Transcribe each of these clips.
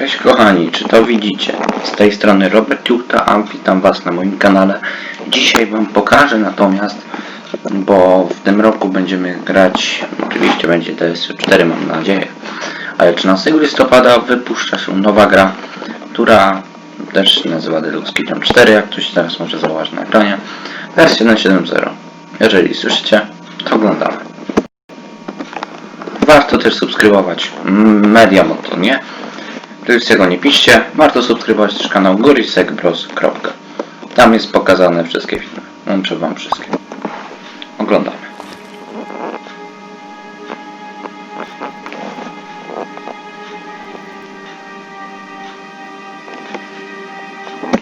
Cześć kochani, czy to widzicie? Z tej strony Robert Juchta, a witam was na moim kanale. Dzisiaj wam pokażę natomiast, bo w tym roku będziemy grać, oczywiście będzie DS4 mam nadzieję, ale 13 listopada wypuszcza się nowa gra, która też się nazywa Deluxe Kitchen 4, jak ktoś teraz może zauważyć na ekranie. Wersja 1.7.0. Jeżeli słyszycie, to oglądamy. Warto też subskrybować Media Moto, nie? Tego nie piszcie, warto subskrybować też kanał gorisek.bros. Tam jest pokazane wszystkie filmy. Łączę wam wszystkie. Oglądamy.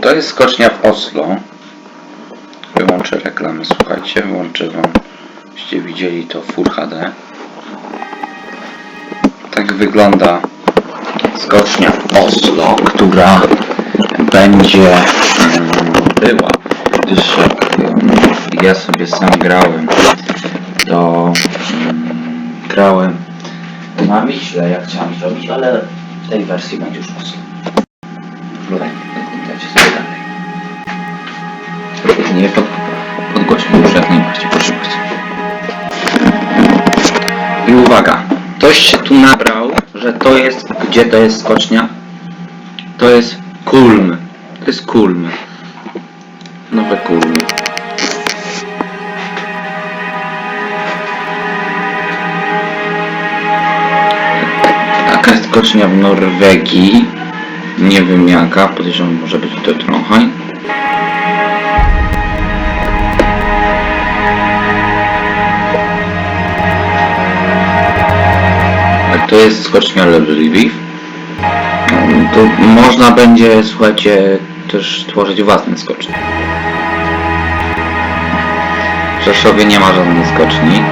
To jest skocznia w Oslo. Wyłączę reklamę, słuchajcie, włączę wam, byście widzieli to Full HD. Tak wygląda skocznia w Oslo, która będzie mm, była, gdyż jak mm, ja sobie sam grałem, to mm, grałem na Wiśle, jak chciałem zrobić, ale w tej wersji będzie już Oslo. Oglądajcie sobie dalej. Nie pod, podgłośnie już jak najbardziej, proszę bardzo. I uwaga, ktoś się tu nabrał, że to jest, gdzie to jest skocznia? To jest Kulm. To jest Kulm. Nowe Kulm. Taka skocznia w Norwegii. Nie wiem jaka, podejrzewam może być to trochę. To jest skocznia Lviv. To można będzie, słuchajcie, też tworzyć własne skocznie. W Rzeszowie nie ma żadnej skoczni.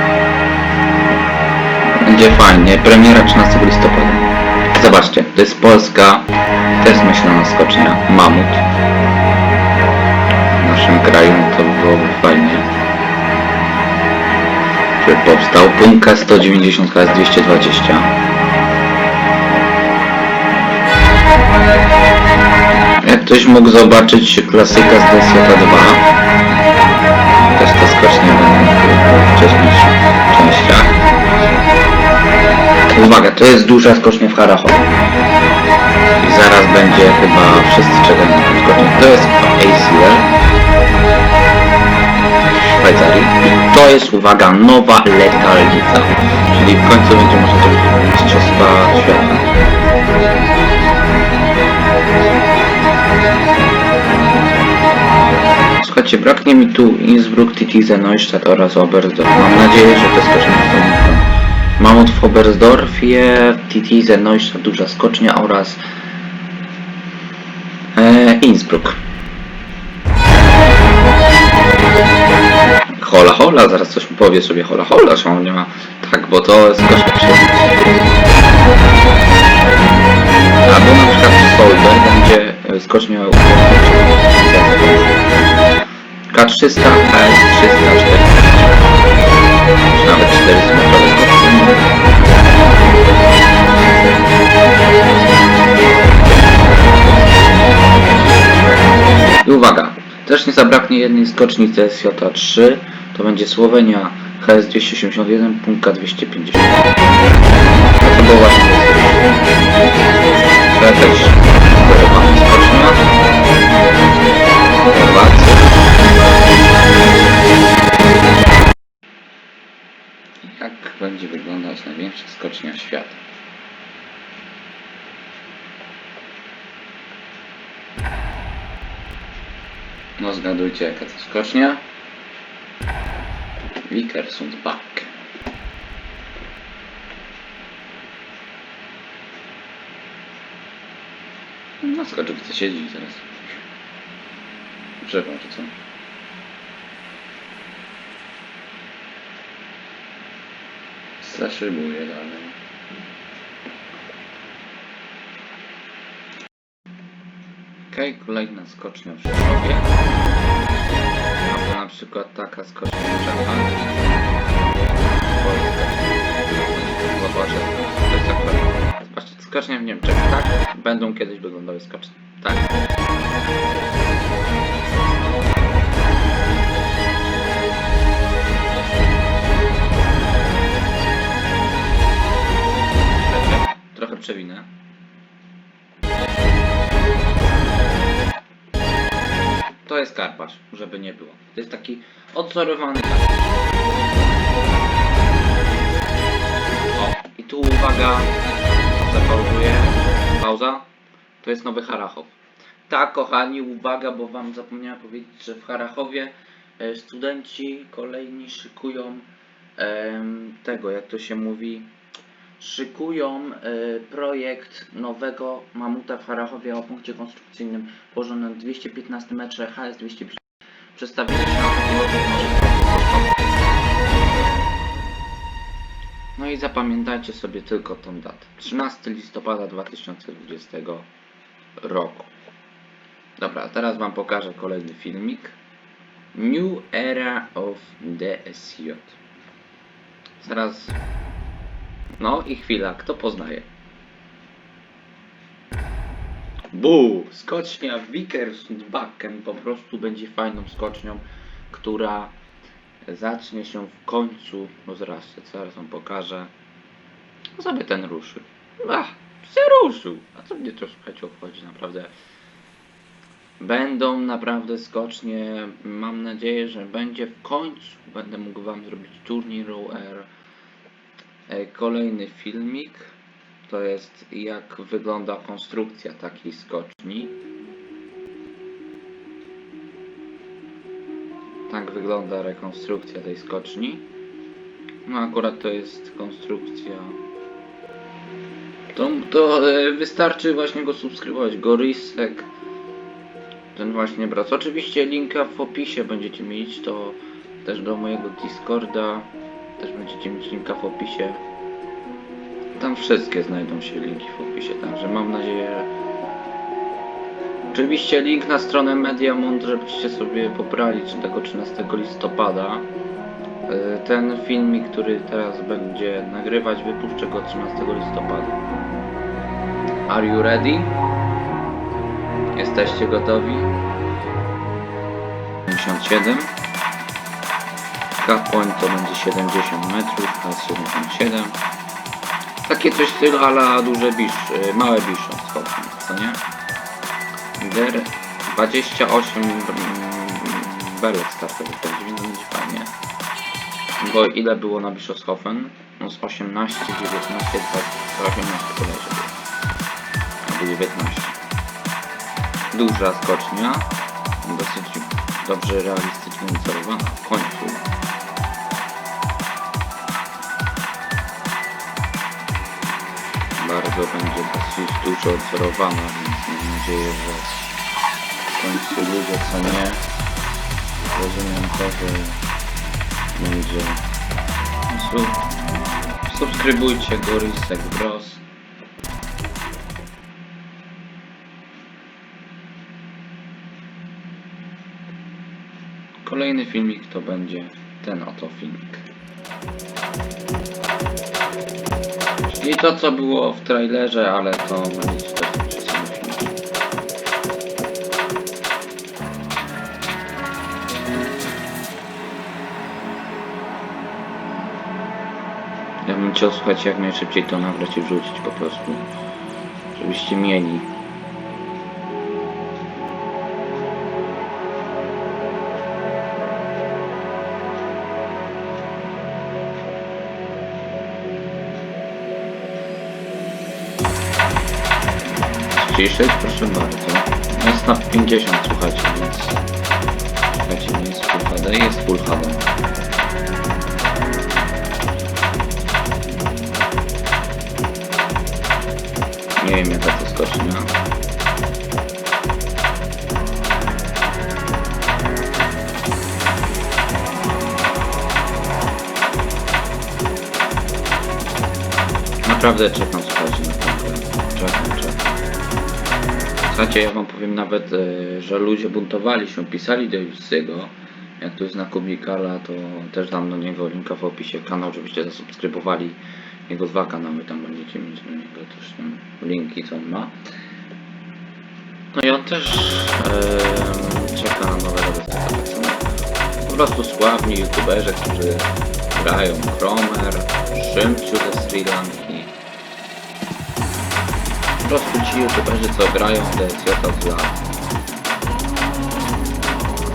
Będzie fajnie. Premiera 13 listopada. Zobaczcie, to jest Polska, też myślana skocznia, Mamut. W naszym kraju to byłoby fajnie. Żeby powstał. Punka 190 KS 220. ktoś mógł zobaczyć klasyka z DSJ 2 Też to skocznie w wcześniejszych częściach. Uwaga, to jest duża skocznia w Harachowie I zaraz będzie chyba wszyscy czekają na skocznię. To jest ACL w Szwajcarii. I to jest, uwaga, nowa letalnica. Czyli w końcu będzie można zrobić mistrzostwa świata Słuchajcie, braknie mi tu Innsbruck, Titize, Neustadt oraz Oberstdorf. Mam nadzieję, że te skocznie są Mamut w Oberstdorfie, Titize, Neustadt, duża skocznia oraz e, Innsbruck. Hola hola, zaraz coś mi powie sobie hola hola, że nie ma... Tak, bo to jest skocznia przyjemna. Albo na przykład Solder będzie e, skocznia K300, KS340 czy nawet 400 metrowe skocznie. I uwaga, też nie zabraknie jednej skoczni CSJ3, to będzie Słowenia HS281 punkt 250. To było właśnie to jakaś skocznia. Chorwacja. Będzie wyglądać największa skocznia świata? No zgadujcie jaka to skocznia? Vikersund Back. Na skoczówce siedzi i zaraz. Drzewa czy co? Zaszybuje dalej. Okej, kolejna skocznia w Rzeszowie. Albo na przykład taka skocznia w. Polska. Zobaczę, to jest akurat... Zobaczcie, Skocznie w Niemczech, tak? Będą kiedyś wyglądały skocznie. Tak. Przewinę. To jest karpasz, żeby nie było. To jest taki odzorowany karpasz. O, i tu uwaga, zapauzuję. Pauza. To jest nowy Harachow. Tak, kochani, uwaga, bo wam zapomniałem powiedzieć, że w Harachowie e, studenci kolejni szykują em, tego, jak to się mówi, szykują e, projekt nowego mamuta w Harachowie o punkcie konstrukcyjnym położonym na 215 metrze HS 250. Przedstawili się No i zapamiętajcie sobie tylko tą datę. 13 listopada 2020 roku. Dobra, teraz wam pokażę kolejny filmik. New Era of DSJ. Zaraz. No i chwila, kto poznaje? Bu! Skocznia Vickersbacken po prostu będzie fajną skocznią, która zacznie się w końcu, zaraz, zaraz wam pokażę. No sobie ten ruszył. Ach, się ruszył. A co mnie to słuchajcie obchodzi naprawdę. Będą naprawdę skocznie. Mam nadzieję, że będzie w końcu. Będę mógł wam zrobić turniej Row Air. E, Kolejny filmik. To jest jak wygląda konstrukcja takiej skoczni. Tak wygląda rekonstrukcja tej skoczni. No akurat to jest konstrukcja. To, to e, wystarczy właśnie go subskrybować. Gorisek. Ten właśnie brat. Oczywiście linka w opisie będziecie mieć. To też do mojego Discorda. Też będziecie mieć linka w opisie. Tam wszystkie znajdą się linki w opisie. Także mam nadzieję, Oczywiście link na stronę Mediamond, żebyście sobie pobrali czy tego 13 listopada. Y, Ten filmik, który teraz będzie nagrywać, wypuszczę go 13 listopada. Are you ready? Jesteście gotowi? 57 Cut point to będzie 70 metrów, plus 77 Takie coś stylu ala duże bisz, y, małe biszą co nie? Der 28 mm, belek startowych więc będzie fajnie. Bo ile było na Bischofshofen? No z 18, 19, 20, 18 bodajże było. Albo 19. Duża skocznia. Dosyć dobrze realistycznie wycelowana w końcu. Bardzo będzie dosyć dużo odzorowana, więc mam nadzieję, że w końcu ludzie co nie rozumiem to, że będzie Sub... subskrybujcie Gorisek Bros Kolejny filmik to będzie ten oto filmik. Czyli to co było w trailerze, ale to sam filmik. Ja bym chciał słuchać jak najszybciej to nagrać i wrzucić po prostu. Żebyście mieli. Ciszyć, proszę bardzo. Jest na 50, słuchajcie, więc... Słuchajcie, nie jest Full HD, jest Full HD. Nie wiem jaka to skocznia. Naprawdę czekam, Słuchajcie, ja wam powiem nawet, e, że ludzie buntowali się, pisali do Jussiego. Jak tu jest na Kubikala, to też dam do niego linka w opisie kanał, żebyście zasubskrybowali jego dwa kanały, tam będziecie mieć do niego też tam linki co on ma. No i on też em, czeka na nowego dostawcę. Po prostu sławni youtuberzy, którzy grają Cromer, Szymciu ze Sri Lanki. Po prostu ci youtuberzy, co grają w DSJ od lat.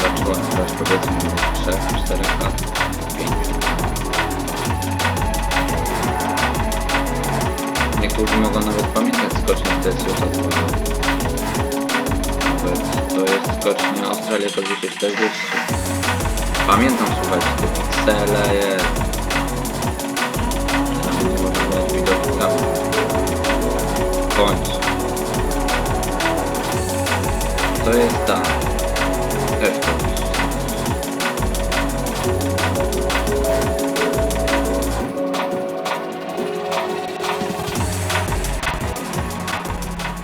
Zacząłem grać powiedzmy od 3-4 lat, 5. Niektórzy mogą nawet pamiętać skocznie z DSJ od lat. Nawet To jest skocznia Australia to 240. Pamiętam słuchajcie, te piksele jest. Końcu. To jest ta. Też to.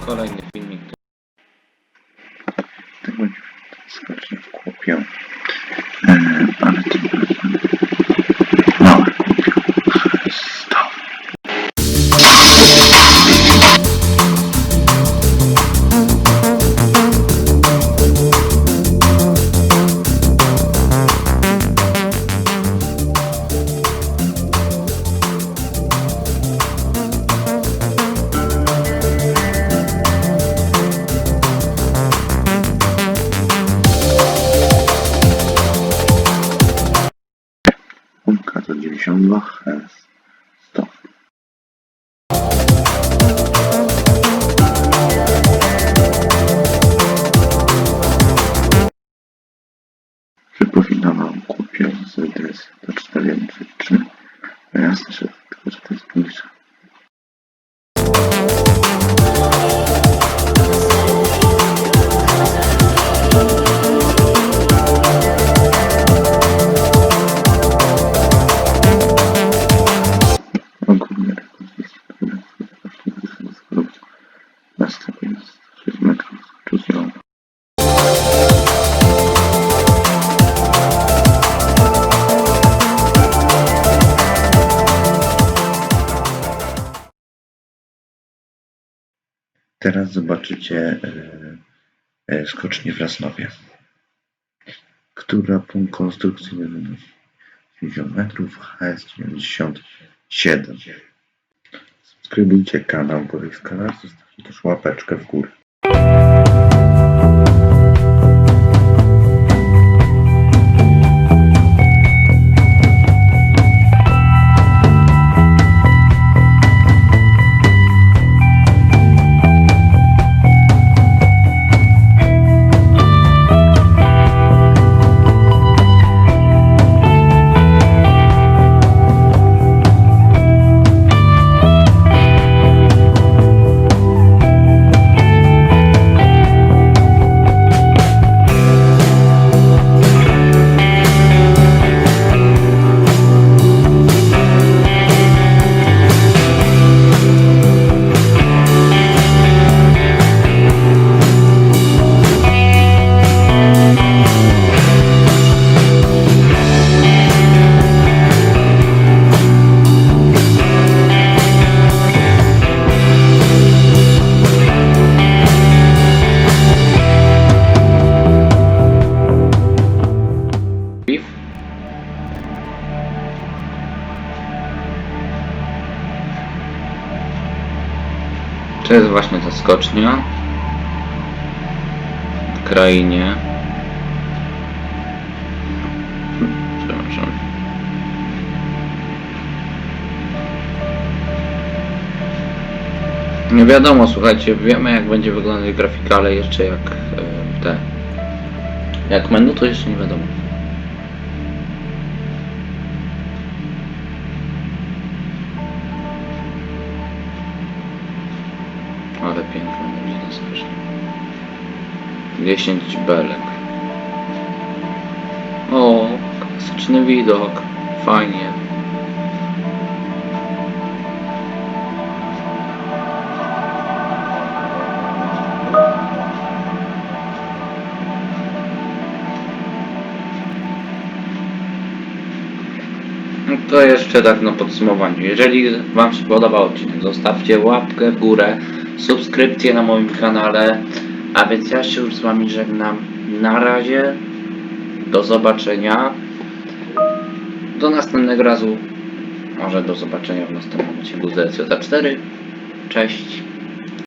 Kolejny filmik. 92 Hz. Stop. Przypominam kupię z adres do 413. No jasne, że tylko, że to jest mniejsze. Teraz zobaczycie e, e, skocznię w Rasnowie, która punkt konstrukcji wynosi 50 metrów, HS 97. Subskrybujcie kanał Borys Kanał, zostawcie też łapeczkę w górę. To jest właśnie ta skocznia. W krainie. Nie wiadomo, słuchajcie, wiemy jak będzie wyglądać grafika, ale jeszcze jak e, te. Jak menu to jeszcze nie wiadomo. 10 belek. O, klasyczny widok. Fajnie. No To jeszcze tak na podsumowaniu. Jeżeli Wam się podobał odcinek, zostawcie łapkę w górę, subskrypcję na moim kanale. A więc ja się już z Wami żegnam. Na razie. Do zobaczenia. Do następnego razu. Może do zobaczenia w następnym odcinku z DLCJ 4. Cześć.